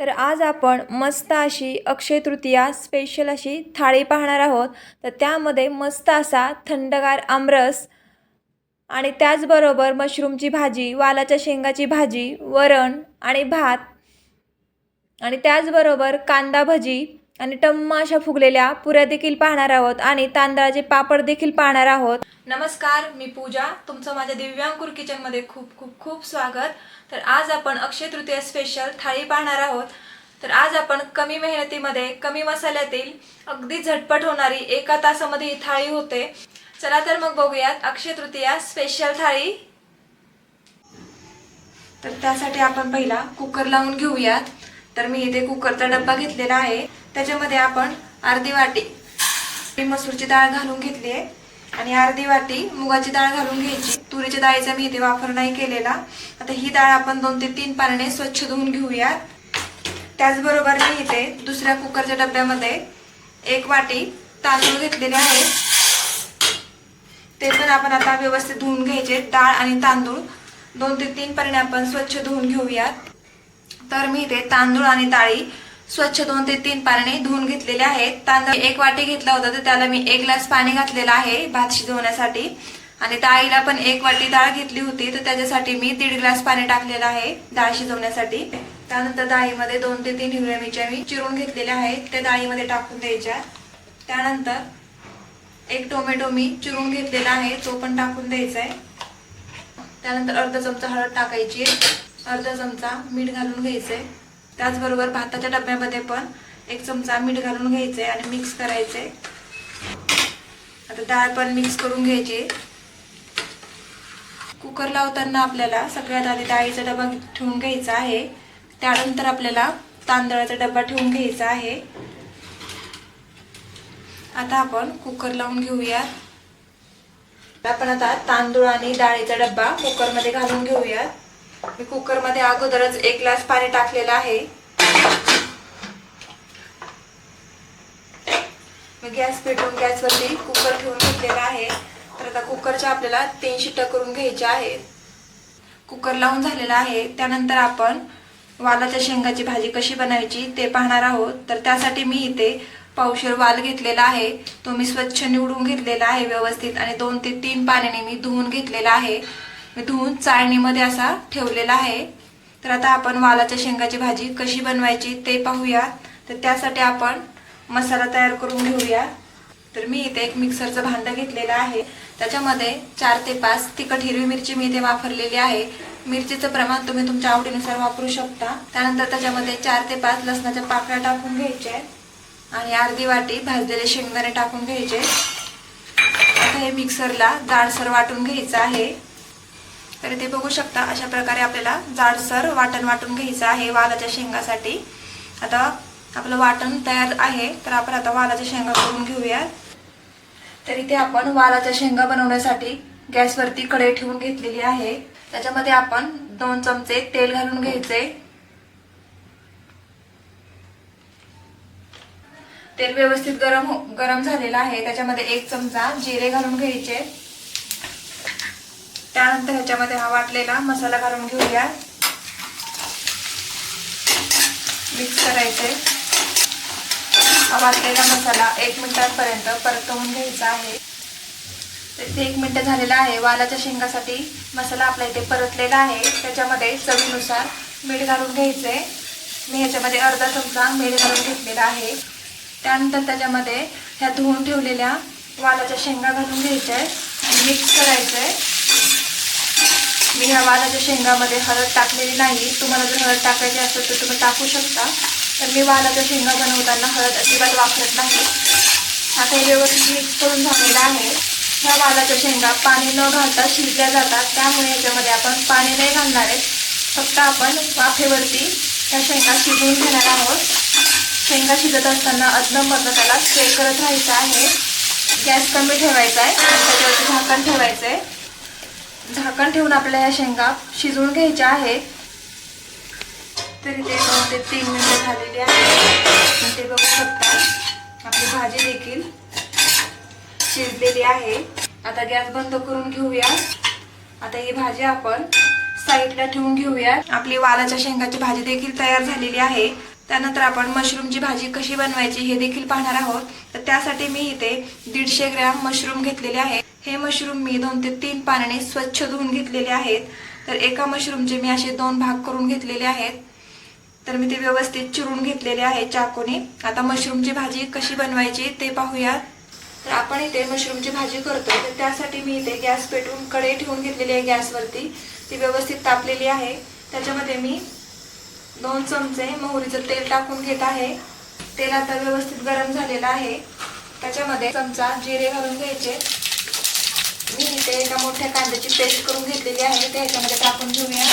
तर आज आपण मस्त अशी अक्षय तृतीया स्पेशल अशी थाळी पाहणार आहोत. तर त्यामध्ये मस्त असा थंडगार आमरस आणि त्याचबरोबर मशरूमची भाजी वालाच्या शेंगाची भाजी वरण आणि भात आणि त्याचबरोबर कांदा भजी आणि टम्म अशा फुगलेल्या पुऱ्या देखील पाहणार आहोत आणि तांदळाचे पापड देखील पाहणार आहोत. नमस्कार मी पूजा. तुमचं माझ्या दिव्यांकुर किचनमध्ये खूप खूप खूप स्वागत. तर आज आपण अक्षय तृतीय स्पेशल थाळी पाहणार आहोत. तर आज आपण कमी मेहनतीमध्ये कमी मसाल्यातील अगदी झटपट होणारी एका तासामध्ये ही थाळी होते. चला तर मग बघूयात अक्षय तृतीया स्पेशल थाळी. तर त्यासाठी आपण पहिला कुकर लावून घेऊयात. तर मी इथे कुकरचा डब्बा घेतलेला आहे. त्याच्यामध्ये आपण अर्धी वाटी मसूरची डाळ घालून घेतली आहे. आणि अर्धी वाटी मुगाची डाळ घालून घ्यायची. तुरीच्या डाळीचा मी इथे वापर नाही केलेला. आता ही डाळ आपण दोन ते तीन पाण्याने स्वच्छ धुवून घेऊयात. त्याचबरोबर मी इथे दुसऱ्या कुकरच्या डब्यामध्ये एक वाटी तांदूळ घेतलेले आहे. ते पण आपण आता व्यवस्थित धुवून घ्यायचे. डाळ आणि तांदूळ दोन ते तीन पाण्याने आपण स्वच्छ धुवून घेऊयात. तर मी इथे तांदूळ आणि डाळी स्वच्छ दोन ते तीन पाण्याने धुवून घेतलेले आहेत. तांदूळ एक वाटी घेतला होता तर त्याला मी एक ग्लास पाणी घातलेलं आहे भात शिजवण्यासाठी. आणि डाळीला पण एक वाटी डाळ घेतली होती तर त्याच्यासाठी मी दीड ग्लास पाणी टाकलेलं आहे डाळ शिजवण्यासाठी. त्यानंतर डाळीमध्ये दोन ते तीन हिरव्या मिरच्या मी चिरून घेतलेल्या आहेत त्या डाळीमध्ये टाकून द्यायच्या. त्यानंतर एक टोमॅटो मी चिरून घेतलेला आहे तो पण टाकून द्यायचा आहे त्यानंतर अर्धा चमचा हळद टाकायची अर्धा चमचा मीठ घालून घ्यायचंय. त्याचबरोबर भाताच्या डब्यामध्ये पण एक चमचा मीठ घालून घ्यायचंय आणि मिक्स करायचंय. आता डाळ पण मिक्स करून घ्यायची. कुकर लावताना आपल्याला सगळ्यात आधी डाळीचा डबा ठेवून घ्यायचा आहे. त्यानंतर आपल्याला तांदळाचा डबा ठेवून घ्यायचा आहे. आता आपण कुकर लावून घेऊयात. आपण आता तांदूळ आणि डाळीचा डब्बा कुकरमध्ये घालून घेऊयात. मी कुकरमध्ये अगोदरच एक ग्लास पाणी टाकलेलं आहे. मी गॅस पेटवून गॅसवरती कुकर ठेवून घेतलेला आहे. तर आता कुकरच्या आपल्याला तीन शिट्ट्या करून घ्यायच्या आहेत कुकर लावून झालेला आहे. त्यानंतर आपण वालाच्या शेंगाची भाजी कशी बनवायची ते पाहणार आहोत. तर त्यासाठी मी इथे पावशेर वाल घेतलेला आहे. तो मी स्वच्छ निवडून घेतलेला आहे व्यवस्थित आणि दोन ते तीन पाण्याने मी धुवून घेतलेला आहे. मी धुवून चाळणीमध्ये असा ठेवलेला आहे. तर आता आपण वालाच्या शेंगाची भाजी कशी बनवायची ते पाहूया तर त्यासाठी आपण मसाला तयार करून घेऊया. तर मी इथे एक मिक्सरचं भांडं घेतलेलं आहे. त्याच्यामध्ये चार ते पाच तिखट हिरवी मिरची मी इथे वापरलेली आहे. मिरचीचं प्रमाण तुम्ही तुमच्या आवडीनुसार वापरू शकता. त्यानंतर त्याच्यामध्ये चार ते पाच लसणाच्या पाकळ्या टाकून घ्यायच्या आणि अर्धी वाटी भाजलेले शेंगदाणे टाकून घ्यायचे आता हे मिक्सरला जाडसर वाटून घ्यायचं आहे. तर इथे बघू शकता अशा प्रकारे आपल्याला जाडसर वाटण वाटून घ्यायचं आहे वालाच्या शेंगासाठी. आता आपलं वाटण तयार आहे तर आपण आता वालाच्या शेंगा करून घेऊयात तर इथे आपण वालाच्या शेंगा बनवण्यासाठी गॅसवरती कढई ठेवून घेतलेली आहे. त्याच्यामध्ये आपण दोन चमचे तेल घालून घ्यायचे. तेल व्यवस्थित गरम हो- गरम झालेलं आहे. त्याच्यामध्ये एक चमचा जिरे घालून घ्यायचे. त्यानंतर ह्याच्यामध्ये हा वाटलेला मसाला घालून घेऊया. मिक्स करायचे हा वाटलेला मसाला एक मिनिटांपर्यंत परतवून घ्यायचा आहे. ते इथे एक मिनटं झालेला आहे. वालाच्या शेंगासाठी मसाला आपला इथे परतलेला आहे. त्याच्यामध्ये चवीनुसार मीठ घालून घ्यायचं आहे मी ह्याच्यामध्ये अर्धा चमचा मीठ घालून घेतलेला आहे. त्यानंतर त्याच्यामध्ये ह्या धुवून ठेवलेल्या वालाच्या शेंगा घालून घ्यायच्या आहेत मिक्स करायचं आहे मी ह्या वालाच्या शेंगामध्ये हळद टाकलेली नाही. तुम्हाला जर हळद टाकायची असेल तर तुम्ही टाकू शकता. तर मी वालाच्या शेंगा बनवताना हळद अजिबात वापरत नाही. आता हे व्यवस्थित मिक्स करून झालेलं आहे. ह्या वालाच्या शेंगा पाणी न घालता शिजल्या जातात. त्यामुळे याच्यामध्ये आपण पाणी नाही घालणार आहेत फक्त आपण वाफेवरती त्या शेंगा शिजवून घेणार आहोत. शेंगा शिजत असताना अदनमधनं त्याला स्प्रे करत राहायचं आहे. गॅस कमी ठेवायचा आहे. त्याच्यावरती झाकण ठेवायचं आहे. झाकण ठेवून आपल्या या शेंगा शिजवून घ्यायच्या आहेत. तरी ते दोन ते तीन मिनिटं झालेली आहे ते बघू शकता. आपली भाजी देखील शिजलेली आहे. आता गॅस बंद करून घेऊया. आता ही भाजी आपण साईडला ठेवून घेऊया. आपली वालाच्या शेंगाची भाजी देखील तयार झालेली आहे. त्यानंतर आपण मशरूमची भाजी कशी बनवायची हे देखील पाहणार आहोत. तर त्यासाठी मी इथे दीडशे ग्रॅम मशरूम घेतलेले आहे. हे मशरूम मी दोन ते तीन पाण्याने स्वच्छ धुवून घेतलेले आहेत. तर एका मशरूमचे मी असे दोन भाग करून घेतलेले आहेत. तर मी ते व्यवस्थित चिरून घेतलेले आहे चाकूने. आता मशरूमची भाजी कशी बनवायची ते पाहूया तर आपण इथे मशरूमची भाजी करतो तर त्यासाठी मी इथे गॅस पेटवून कढई ठेवून घेतलेली आहे गॅसवरती. ती व्यवस्थित तापलेली आहे. त्याच्यामध्ये मी दोन चमचे मोहरीचं तेल टाकून घेत आहे. तेल आता व्यवस्थित गरम झालेलं आहे. त्याच्यामध्ये चमचा जिरे घालून घ्यायचे. मी इथे एका मोठ्या कांद्याची पेस्ट करून घेतलेली आहे. ते ह्याच्यामध्ये टाकून घेऊया.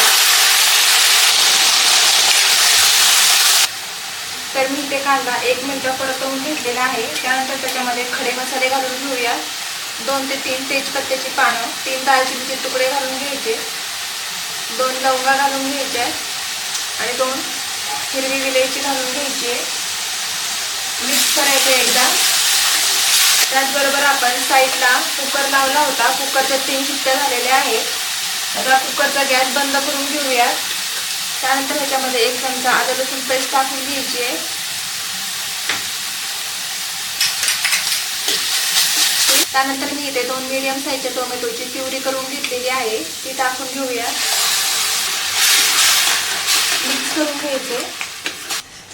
तर मी ते कांदा एक मिनिट परतवून घेतलेला आहे. त्यानंतर त्याच्यामध्ये खडे मसाले घालून घेऊया. दोन ते तीन तेजपत्त्याची पानं तीन दालचिनीचे तुकडे घालून घ्यायचे. दोन लवंगा घालून घ्यायच्या आणि दोन हिरवी विलायची घालून घ्यायची मिक्स करायचं एकदा. त्याचबरोबर आपण साईडला कुकर लावला होता. कुकरच्या तीन शिट्ट्या झालेल्या आहेत. आता कुकरचा गॅस बंद करून घेऊया त्यानंतर ह्याच्यामध्ये एक चमचा आलं लसूण पेस्ट टाकून घ्यायची आहे. त्यानंतर मी इथे दोन मिडियम साईजच्या टोमॅटोची प्युरी करून घेतलेली आहे. ती टाकून घेऊया मिक्स करून घ्यायचे.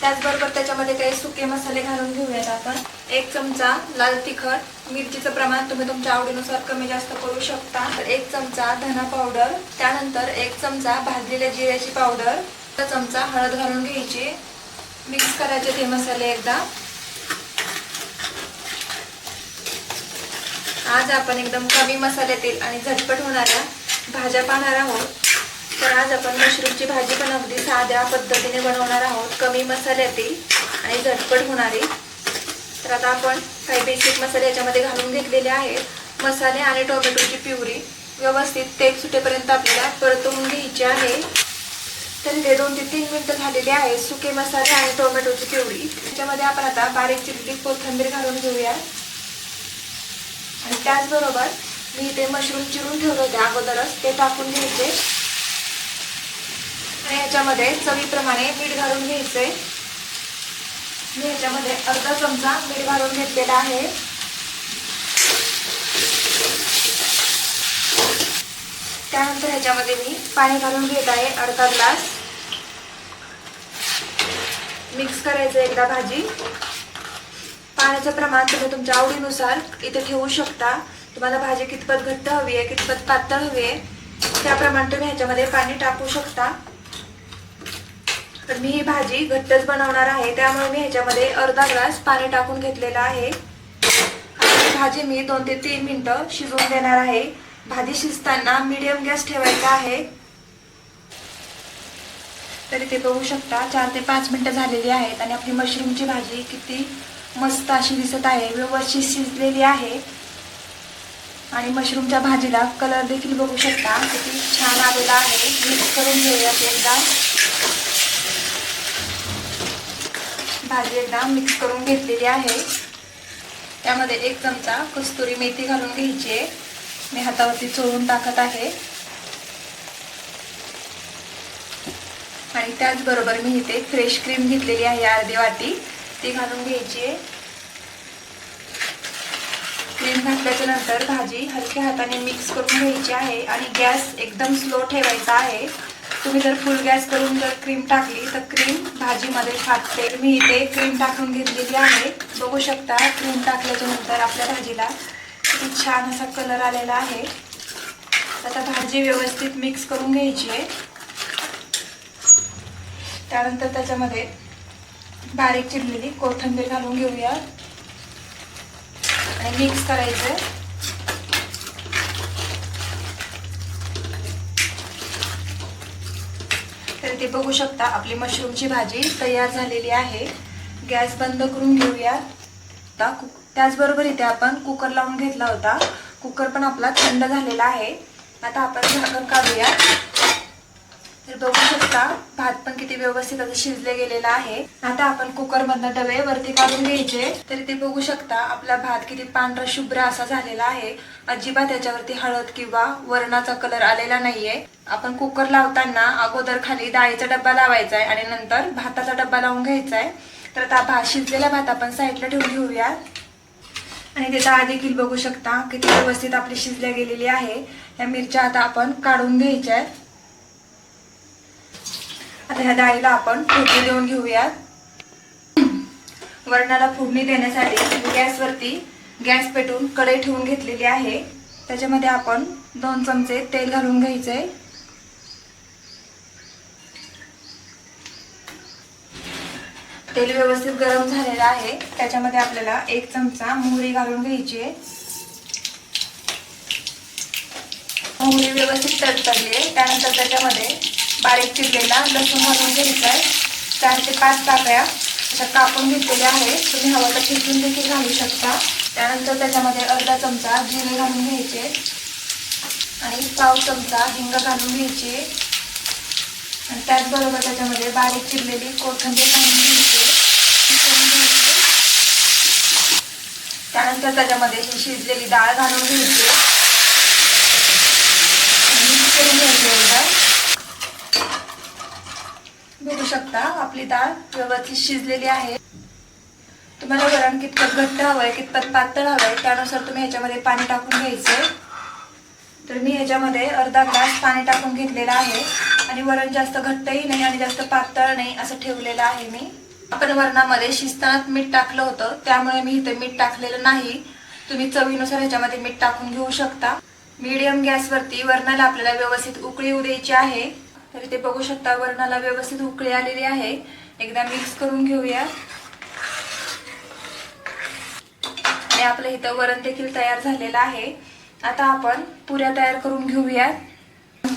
त्याचबरोबर त्याच्यामध्ये काही सुके मसाले घालून घेऊयात आपण. एक चमचा लाल तिखट. मिरचीचं प्रमाण तुम्ही तुमच्या आवडीनुसार कमी जास्त करू शकता. तर एक चमचा धना पावडर. त्यानंतर एक चमचा भाजलेल्या जिऱ्याची पावडर. चमचा हळद घालून घ्यायची. मिक्स करायचे ते मसाले एकदा. आज आपण एकदम कमी मसाल्यातील आणि झटपट होणाऱ्या भाज्या पाहणार आहोत. तर आज आपण मशरूमची भाजी पण अगदी साध्या पद्धतीने बनवणार आहोत. कमी मसाल्यातील आणि झटपट होणारी तर आता आपण काही बेसिक मसाले याच्यामध्ये घालून घेतलेले आहेत. मसाले आणि टोमॅटोची प्युरी. व्यवस्थित तेल सुटेपर्यंत आपल्याला परतवून घ्यायची आहे. तर इथे दोन ते तीन मिनटं झालेली आहेत सुके मसाले आणि टोमॅटोची प्युरी. त्याच्यामध्ये आपण आता बारीक चिरली कोथिंबीर घालून घेऊया. आणि त्याचबरोबर मी इथे मशरूम चिरून ठेवले होते अगोदरच. ते टाकून घ्यायचे. आणि याच्यामध्ये चवीप्रमाणे मीठ घालून घ्यायचे. मी याच्यामध्ये अर्धा चमचा मीठ घालून घेतलेला आहे. त्यानंतर ह्याच्यामध्ये मी पाणी घालून घेत आहे अर्धा ग्लास. मिक्स करायचं एकदा भाजी. पाण्याचं प्रमाण तुम्ही तुमच्या आवडीनुसार इथे ठेवू शकता. तुम्हाला भाजी कितपत घट्ट हवी आहे कितपत पातळ हवी आहे त्याप्रमाणे तुम्ही ह्याच्यामध्ये पाणी टाकू शकता. तर मी ही भाजी घट्टच बनवणार आहे. त्यामुळे मी ह्याच्यामध्ये अर्धा ग्लास पाणी टाकून घेतलेलं आहे. आणि भाजी मी दोन ते तीन मिनटं शिजवून देणार आहे. भाजी शिजताना मीडियम गॅस ठेवायचा आहे. तरी ते बघू शकता चार ते पाच मिनटं झालेली आहेत आणि आपली मशरूमची भाजी किती मस्त अशी दिसत आहे. व्यवस्थित शिजलेली आहे. आणि मशरूमच्या भाजीला कलर देखील बघू शकता. किती छान आलेला आहे. मिक्स करून घेऊयात एकदा. भाजी एकदा मिक्स करून घेतलेली आहे. त्यामध्ये एक चमचा कस्तुरी मेथी घालून घ्यायची आहे. मी हातावरती चोळून टाकत आहे. आणि त्याचबरोबर मी इथे फ्रेश क्रीम घेतलेली आहे अर्धी वाटी. ती घालून घ्यायची आहे. क्रीम घातल्याच्या नंतर भाजी हलक्या हाताने मिक्स करून घ्यायची आहे आणि गॅस एकदम स्लो ठेवायचा आहे. तुम्ही जर फुल गॅस करून जर क्रीम टाकली तर क्रीम भाजीमध्ये फाटते. मी इथे क्रीम टाकून घेतलेली आहे. बघू शकता क्रीम टाकल्याच्या नंतर आपल्या भाजीला किती छान असा कलर आलेला आहे. आता भाजी व्यवस्थित मिक्स करून घ्यायची आहे. त्यानंतर त्याच्यामध्ये बारीक चिरलेली कोथिंबीर घालून घेऊया. आणि मिक्स करायचं तर ते बघू शकता आपली मशरूमची भाजी तयार झालेली आहे. गॅस बंद करून घेऊया. आता कुक त्याचबरोबर इथे आपण कुकर लावून घेतला होता. कुकर पण आपला थंड झालेला आहे. आता आपण झाकण काढूया. तर बघू शकता. भात पण किती व्यवस्थित आता शिजले गेलेला आहे. आता आपण कुकर मधनं डबे वरती काढून घ्यायचे. तर ते बघू शकता आपला भात किती पांढरा शुभ्र असा झालेला आहे. अजिबात त्याच्यावरती हळद किंवा वरणाचा कलर आलेला नाहीये. आपण कुकर लावताना अगोदर खाली डाळीचा डब्बा लावायचा आहे आणि नंतर भाताचा डब्बा लावून घ्यायचा आहे तर आता भात शिजलेला भात आपण साईडला ठेवून घेऊया आणि ते डाळ देखील बघू शकता किती व्यवस्थित आपली शिजल्या गेलेली आहे. या मिरच्या आता आपण काढून घ्यायच्या आहेत आता ह्या डाळीला आपण फोडणी देऊन घेऊयात. वरणाला फोडणी देण्यासाठी गॅसवरती गॅस पेटून कढई ठेवून घेतलेली आहे. त्याच्यामध्ये आपण दोन चमचे तेल घालून घ्यायचे. तेल व्यवस्थित गरम झालेलं आहे. त्याच्यामध्ये आपल्याला एक चमचा मोहरी घालून घ्यायची आहे. मोहरी व्यवस्थित तडतडली आहे. त्यानंतर त्याच्यामध्ये बारीक चिरलेला लसूण घालून घ्यायचा आहे. चार ते पाच काप्या अशा कापून घेतलेल्या आहेत. तुम्ही हवं तर ठेचून देखील घालू शकता. त्यानंतर त्याच्यामध्ये अर्धा चमचा जिरे घालून घ्यायचे. आणि पाव चमचा हिंग घालून घ्यायचे. आणि त्याचबरोबर त्याच्यामध्ये बारीक चिरलेली कोथिंबीर घालून घ्यायची. मिसळून घ्यायची. त्यानंतर त्याच्यामध्ये ही शिजलेली डाळ घालून घ्यायची. करून घ्यायची एकदा. बघू शकता आपली डाळ व्यवस्थित शिजलेली आहे. तुम्हाला वरण कितपत घट्ट हवंय कितपत पातळ हवंय त्यानुसार तुम्ही ह्याच्यामध्ये पाणी टाकून घ्यायचंय तर मी ह्याच्यामध्ये अर्धा ग्लास पाणी टाकून घेतलेलं आहे. आणि वरण जास्त घट्टही नाही आणि जास्त पातळ नाही असं ठेवलेलं आहे मी. आपण वरणामध्ये शिजतानाच मीठ टाकलं होतं त्यामुळे मी इथे मीठ टाकलेलं नाही. तुम्ही चवीनुसार ह्याच्यामध्ये मीठ टाकून घेऊ शकता. मीडियम गॅसवरती वरणाला आपल्याला व्यवस्थित उकळी येऊ द्यायची आहे. तर इथे बघू शकता वरणाला व्यवस्थित उकळी आलेली आहे. एकदा मिक्स करून घेऊया. आणि आपलं इथं वरण देखील तयार झालेलं आहे. आता आपण पुऱ्या तयार करून घेऊयात.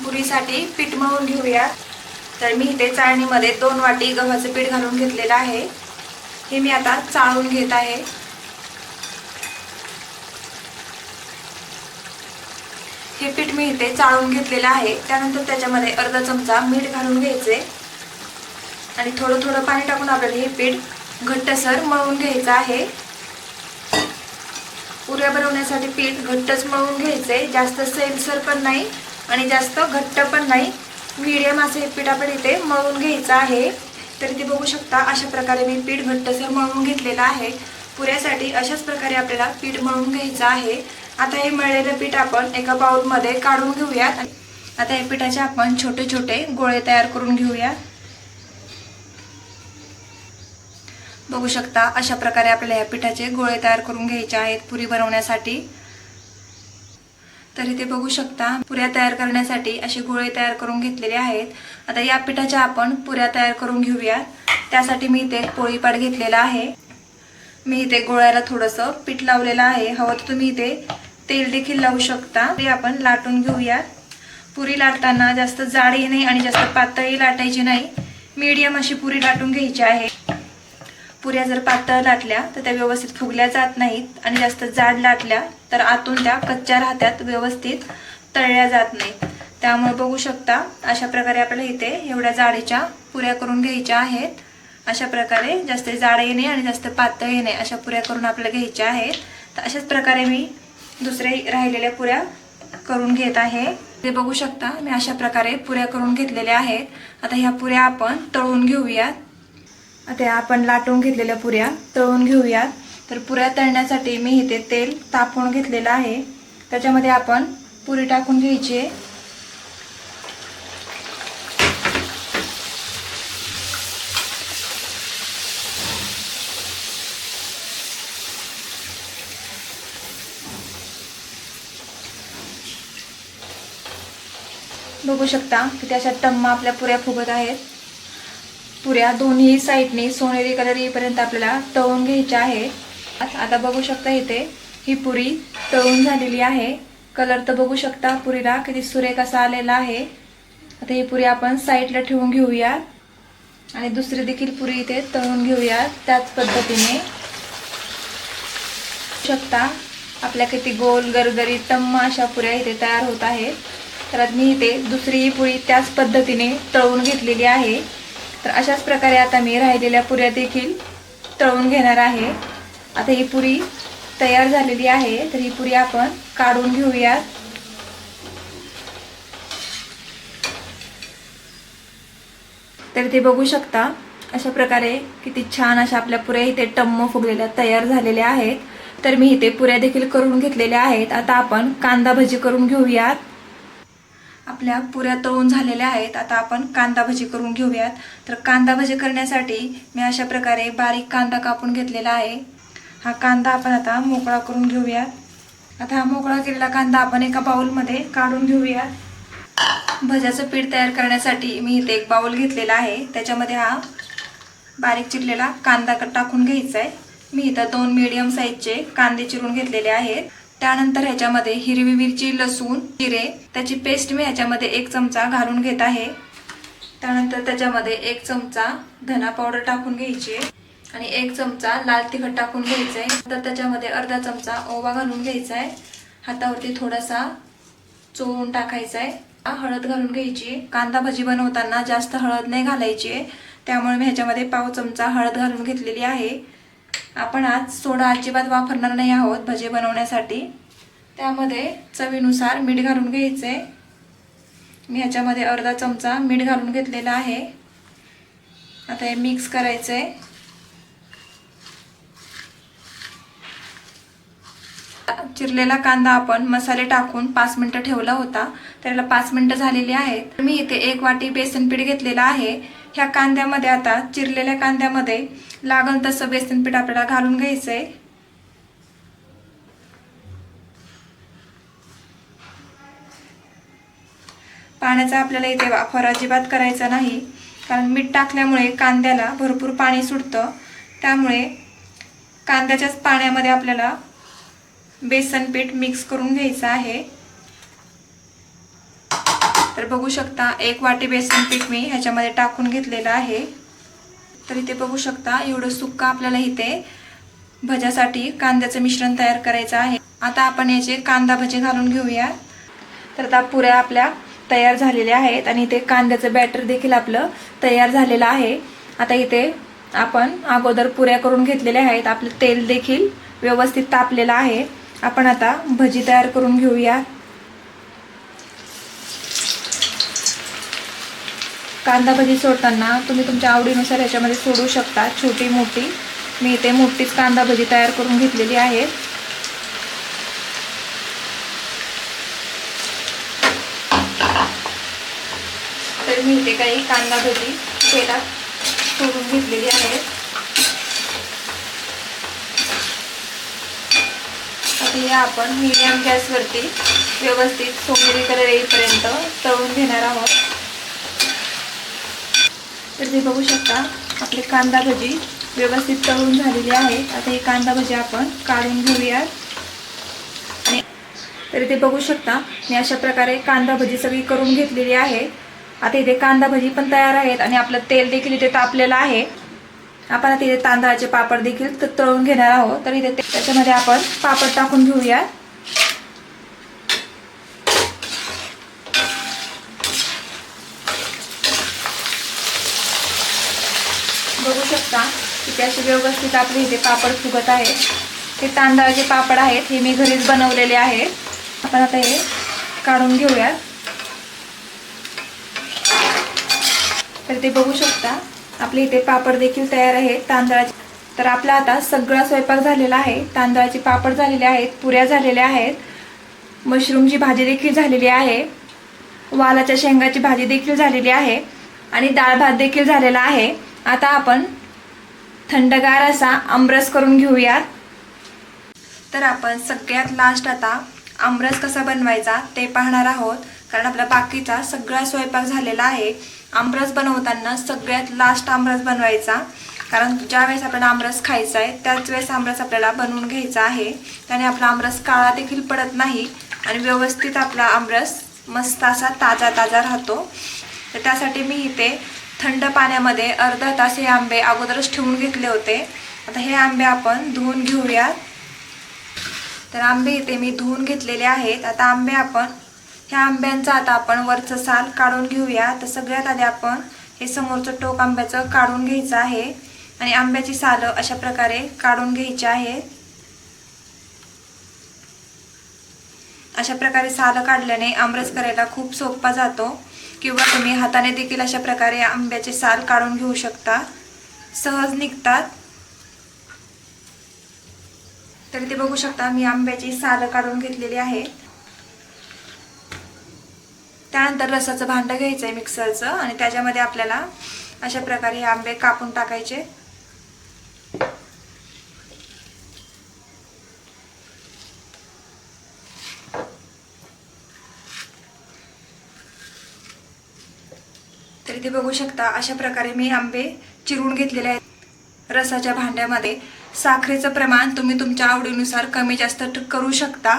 पुरीसाठी पीठ मळून घेऊयात. तर मी इथे चाळणीमध्ये दोन वाटी गव्हाचं पीठ घालून घेतलेलं आहे. हे मी आता चाळून घेत आहे. हे पीठ मी इथे चाळून घेतलेलं आहे. त्यानंतर त्याच्यामध्ये अर्धा चमचा मीठ घालून घ्यायचे. आणि थोडं थोडं पाणी टाकून आपल्याला हे पीठ घट्टसर मळून घ्यायचं आहे. पुऱ्या बनवण्यासाठी पीठ घट्टच मळून घ्यायचंय जास्त सैलसर पण नाही आणि जास्त घट्ट पण नाही. मीडियम असं हे पीठ आपण इथे मळून घ्यायचं आहे. तर इथे बघू शकता अशा प्रकारे मी पीठ घट्टसर मळून घेतलेलं आहे. पुऱ्यासाठी अशाच प्रकारे आपल्याला पीठ मळून घ्यायचं आहे. आता हे मळलेलं पीठ आपण एका बाउलमध्ये काढून घेऊयात. आता या पिठाचे आपण छोटे छोटे गोळे तयार करून घेऊयात. बघू शकता अशा प्रकारे आपल्याला या पिठाचे गोळे तयार करून घ्यायचे आहेत पुरी बनवण्यासाठी. तर इथे बघू शकता पुऱ्या तयार करण्यासाठी असे गोळे तयार करून घेतलेले आहेत. आता या पिठाच्या आपण पुऱ्या तयार करून घेऊयात. त्यासाठी मी इथे पोळीपाट घेतलेला आहे. मी इथे गोळ्याला थोडंसं पीठ लावलेलं आहे. हवं तर तुम्ही इथे तेल देखील लावू शकता. ते आपण लाटून घेऊयात. पुरी लाटताना जास्त जाडही नाही आणि जास्त पातळी लाटायची नाही. मीडियम अशी पुरी लाटून घ्यायची आहे. पुऱ्या जर पातळ लाटल्या तर त्या व्यवस्थित फुगल्या जात नाहीत. आणि जास्त जाड लाटल्या तर आतून त्या कच्च्या राहत्यात व्यवस्थित तळल्या जात नाहीत. त्यामुळे बघू शकता अशा प्रकारे आपल्याला इथे एवढ्या जाडीच्या पुऱ्या करून घ्यायच्या आहेत. अशा प्रकारे जास्त जाड येणे आणि जास्त पातळ येणे अशा पुऱ्या करून आपल्याला घ्यायच्या आहेत. तर अशाच प्रकारे मी दुसरे राहिलेल्या पुऱ्या करून घेत आहे. ते बघू शकता मी अशा प्रकारे पुऱ्या करून घेतलेल्या आहेत. आता ह्या पुऱ्या आपण तळून घेऊयात. आता आपण लाटून घेतलेल्या पुऱ्या तळून घेऊयात. तर पुऱ्या तळण्यासाठी मी इथे तेल तापवून घेतलेलं आहे. त्याच्यामध्ये आपण पुरी टाकून घ्यायची. आहे बघू शकता की अशा टम्मा आपल्या पुऱ्या फुगत आहेत. पुऱ्या दोन्ही साईडने सोनेरी कलर येईपर्यंत आपल्याला तळून घ्यायच्या आहेत आता बघू शकता इथे ही पुरी तळून झालेली आहे. कलर तर बघू शकता पुरीला किती सुरेख असा आलेला आहे. आता ही पुरी आपण साईडला ठेवून घेऊया आणि दुसरी देखील पुरी इथे तळून घेऊया त्याच पद्धतीने. शकता आपल्या किती गोल गरगरी टम्मा अशा पुऱ्या इथे तयार होत आहेत. तर आज मी इथे दुसरी ही पुरी त्याच पद्धतीने तळून घेतलेली आहे. तर अशाच प्रकारे आता मी राहिलेल्या पुऱ्या देखील तळून घेणार आहे. आता ही पुरी तयार झालेली आहे. तर ही पुरी आपण काढून घेऊयात. तर ते बघू शकता अशा प्रकारे किती छान अशा आपल्या पुऱ्या इथे टम्म फुगलेल्या तयार झालेल्या आहेत. तर मी इथे पुऱ्या देखील करून घेतलेल्या आहेत. आता आपण कांदा भजी करून घेऊयात. आपल्या पुऱ्या तळून झालेल्या आहेत. आता आपण कांदा भजी करून घेऊयात. तर कांदा भजी करण्यासाठी मी अशा प्रकारे बारीक कांदा कापून घेतलेला आहे. हा कांदा आपण आता मोकळा करून घेऊयात. आता हा मोकळा केलेला कांदा आपण एका बाउलमध्ये काढून घेऊयात. भज्याचं पीठ तयार करण्यासाठी मी इथे एक बाऊल घेतलेला आहे. त्याच्यामध्ये हा बारीक चिरलेला कांदा टाकून घ्यायचा आहे. मी इथं दोन मीडियम साईजचे कांदे चिरून घेतलेले आहेत. त्यानंतर ह्याच्यामध्ये हिरवी मिरची लसूण जिरे त्याची पेस्ट मी ह्याच्यामध्ये एक चमचा घालून घेत आहे. त्यानंतर त्याच्यामध्ये एक चमचा धना पावडर टाकून घ्यायची आणि एक चमचा लाल तिखट टाकून घ्यायचं आहे. तर त्याच्यामध्ये अर्धा चमचा ओवा घालून घ्यायचा आहे. हातावरती थोडासा चोळून टाकायचा आहे. हळद घालून घ्यायची कांदा भजी बनवताना जास्त हळद नाही घालायची त्यामुळे मी ह्याच्यामध्ये पाव चमचा हळद घालून घेतलेली आहे. आपण आज सोडा अजिबात वापरणार नाही आहोत भजे बनवण्यासाठी. त्यामध्ये चवीनुसार मीठ घालून घ्यायचं. आहे मी ह्याच्यामध्ये अर्धा चमचा मीठ घालून घेतलेला आहे. आता हे मिक्स करायचं आहे चिरलेला कांदा आपण मसाले टाकून पाच मिनटं ठेवला होता. त्याला पाच मिनटं झालेली आहेत. मी इथे एक वाटी बेसन पीठ घेतलेलं आहे. ह्या कांद्यामध्ये आता चिरलेल्या कांद्यामध्ये लागल तसं बेसन पीठ आपल्याला घालून घ्यायचं आहे पाण्याचा आपल्याला इथे वापर अजिबात करायचा नाही. कारण मीठ टाकल्यामुळे कांद्याला भरपूर पाणी सुटतं. त्यामुळे कांद्याच्याच पाण्यामध्ये आपल्याला बेसन पीठ मिक्स करून घ्यायचं आहे. तर बघू शकता एक वाटी बेसन पीठ मी ह्याच्यामध्ये टाकून घेतलेलं आहे. तर इथे बघू शकता एवढं सुक्का आपल्याला इथे भज्यासाठी कांद्याचं मिश्रण तयार करायचं आहे. आता आपण याचे कांदा भजे घालून घेऊया तर आता पुऱ्या आपल्या तयार झालेल्या आहेत आणि इथे कांद्याचं बॅटर देखील आपलं तयार झालेलं आहे. आता इथे आपण अगोदर पुऱ्या करून घेतलेल्या आहेत. आपलं तेल देखील व्यवस्थित तापलेलं आहे. आपण आता भजी तयार करून घेऊया कांदा भजी सोडताना तुम्ही तुमच्या आवडीनुसार याच्यामध्ये सोडू शकता. छोटी मोठी. मी इथे मोठीच कांदा भजी तयार करून घेतलेली आहे. तर मी इथे काही कांदा भजी तेलात सोडून घेतलेली आहे. आता आपण मीडियम गॅसवरती व्यवस्थित सोनेरी कलर येईपर्यंत तळून घेणार आहोत. तर ते बघू शकता आपले कांदा भजी व्यवस्थित तळून झालेली आहे आता ही कांदा भजी आपण काढून घेऊयात. आणि तर इथे बघू शकता मी अशा प्रकारे कांदा भजी सगळी करून घेतलेली आहे. आता इथे कांदा भजी पण तयार आहेत आणि आपलं तेल देखील इथे तापलेलं आहे. आपण आता इथे तांदळाचे पापड देखील तळून घेणार आहोत. तर इथे त्याच्यामध्ये आपण पापड टाकून घेऊयात. बघू शकता की ते असे व्यवस्थित आपले इथे पापड फुगत आहेत हे तांदळाचे पापड आहेत हे मी घरीच बनवलेले आहेत. आपण आता हे काढून घेऊयात. तर ते बघू शकता आपले इथे पापड देखील तयार आहेत तांदळाचे. तर आपला आता सगळा स्वयंपाक झालेला आहे तांदळाचे पापड झालेले आहेत पुऱ्या झालेल्या आहेत मशरूमची भाजी देखील झालेली आहे वालाच्या शेंगाची भाजी देखील झालेली आहे आणि डाळ भात देखील झालेला आहे. आता आपण थंडगार असा आमरस करून घेऊयात. तर आपण सगळ्यात लास्ट आता आमरस कसा बनवायचा ते पाहणार आहोत. कारण आपला बाकीचा सगळा स्वयंपाक झालेला आहे. आमरस बनवताना सगळ्यात लास्ट आमरस बनवायचा. कारण ज्या वेळेस आपल्याला आमरस खायचा आहे त्याच वेळेस आमरस आपल्याला बनवून घ्यायचा आहे. त्याने आपला आमरस काळा देखील पडत नाही आणि व्यवस्थित आपला आमरस मस्त असा ताजा ताजा राहतो. तर त्यासाठी मी इथे थंड पाण्यामध्ये अर्धा तास हे आंबे अगोदरच ठेवून घेतले होते. आता हे आंबे आपण धुवून घेऊयात. तर आंबे इथे मी धुवून घेतलेले आहेत. आता आंबे आपण ह्या आंब्यांचा आता आपण वरचं साल काढून घेऊया. तर सगळ्यात आधी आपण हे समोरचं टोक आंब्याचं काढून घ्यायचं आहे. आणि आंब्याची सालं अशा प्रकारे काढून घ्यायची आहेत. अशा प्रकारे सालं काढल्याने आमरस करायला खूप सोपा जातो. किंवा तुम्ही हाताने देखील अशा प्रकारे आंब्याचे साल काढून घेऊ शकता. सहज निघतात. तर ते बघू शकता मी आंब्याची सालं काढून घेतलेली आहे. त्यानंतर रसाचं भांडं घ्यायचं आहे मिक्सरचं आणि त्याच्यामध्ये आपल्याला अशा प्रकारे हे आंबे कापून टाकायचे. इथे बघू शकता अशा प्रकारे मी आंबे चिरून घेतलेले आहेत. रसाच्या भांड्यामध्ये साखरेचं प्रमाण तुम्ही तुमच्या आवडीनुसार कमी जास्त करू शकता.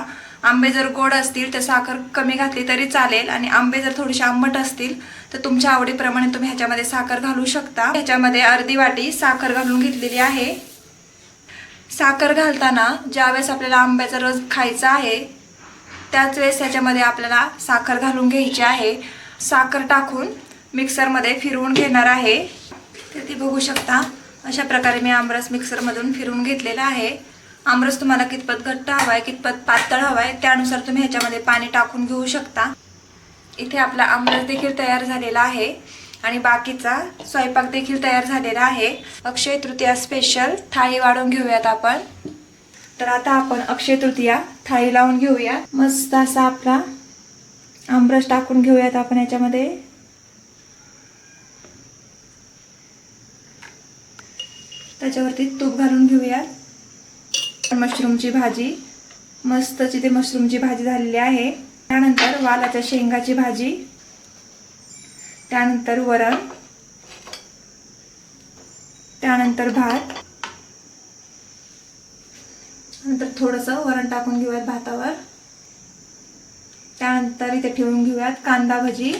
आंबे जर गोड असतील तर साखर कमी घातली तरी चालेल आणि आंबे जर थोडेसे आंबट असतील तर तुमच्या आवडीप्रमाणे तुम्ही ह्याच्यामध्ये साखर घालू शकता. ह्याच्यामध्ये अर्धी वाटी साखर घालून घेतलेली आहे. साखर घालताना ज्यावेळेस आपल्याला आंब्याचा रस खायचा आहे त्याच वेळेस त्याच्यामध्ये आपल्याला साखर घालून घ्यायची आहे. साखर टाकून मिक्सरमध्ये फिरवून घेणार आहे. तर ती बघू शकता अशा प्रकारे मी आमरस मिक्सरमधून फिरवून घेतलेला आहे. आमरस तुम्हाला कितपत घट्ट हवा आहे कितपत पातळ हवा आहे त्यानुसार तुम्ही ह्याच्यामध्ये पाणी टाकून घेऊ शकता. इथे आपला आमरस देखील तयार झालेला आहे आणि बाकीचा स्वयंपाक देखील तयार झालेला आहे. अक्षय तृतीया स्पेशल थाळी वाढून घेऊयात आपण. तर आता आपण अक्षय तृतीया थाळी लावून घेऊया. मस्त असा आपला आमरस टाकून घेऊयात आपण याच्यामध्ये त्याच्यावरती तूप घालून घेऊयात मशरूमची भाजी. मस्त तिथे मशरूमची भाजी झालेली आहे. त्यानंतर वालाच्या शेंगाची भाजी. त्यानंतर वरण. त्यानंतर भात. नंतर थोडंसं वरण टाकून घेऊयात भातावर. त्यानंतर इथे ठेवून घेऊयात कांदा भजी.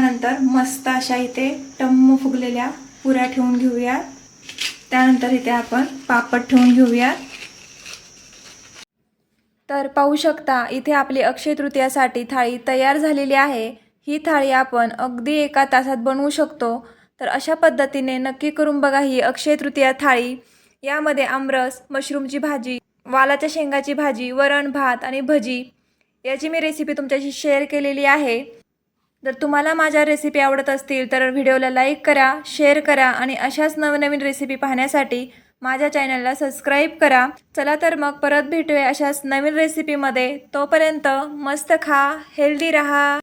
त्यानंतर मस्त अशा इथे टम्म फुगलेल्या पुऱ्या ठेवून घेऊयात त्यानंतर इथे आपण पापड ठेवून घेऊयात तर पाहू शकता इथे आपली अक्षय तृतीयासाठी थाळी तयार झालेली आहे. ही थाळी आपण अगदी एका तासात बनवू शकतो. तर अशा पद्धतीने नक्की करून बघा ही अक्षय तृतीया थाळी. यामध्ये आमरस मशरूमची भाजी वालाच्या शेंगाची भाजी वरण भात आणि भजी याची मी रेसिपी तुमच्याशी शेअर केलेली आहे. जर तुम्हाला माझ्या रेसिपी आवडत असतील तर व्हिडिओला लाईक करा शेअर करा आणि अशाच नवनवीन रेसिपी पाहण्यासाठी माझ्या चॅनलला सबस्क्राईब करा. चला तर मग परत भेटूया अशाच नवीन रेसिपीमध्ये तोपर्यंत मस्त खा हेल्दी रहा.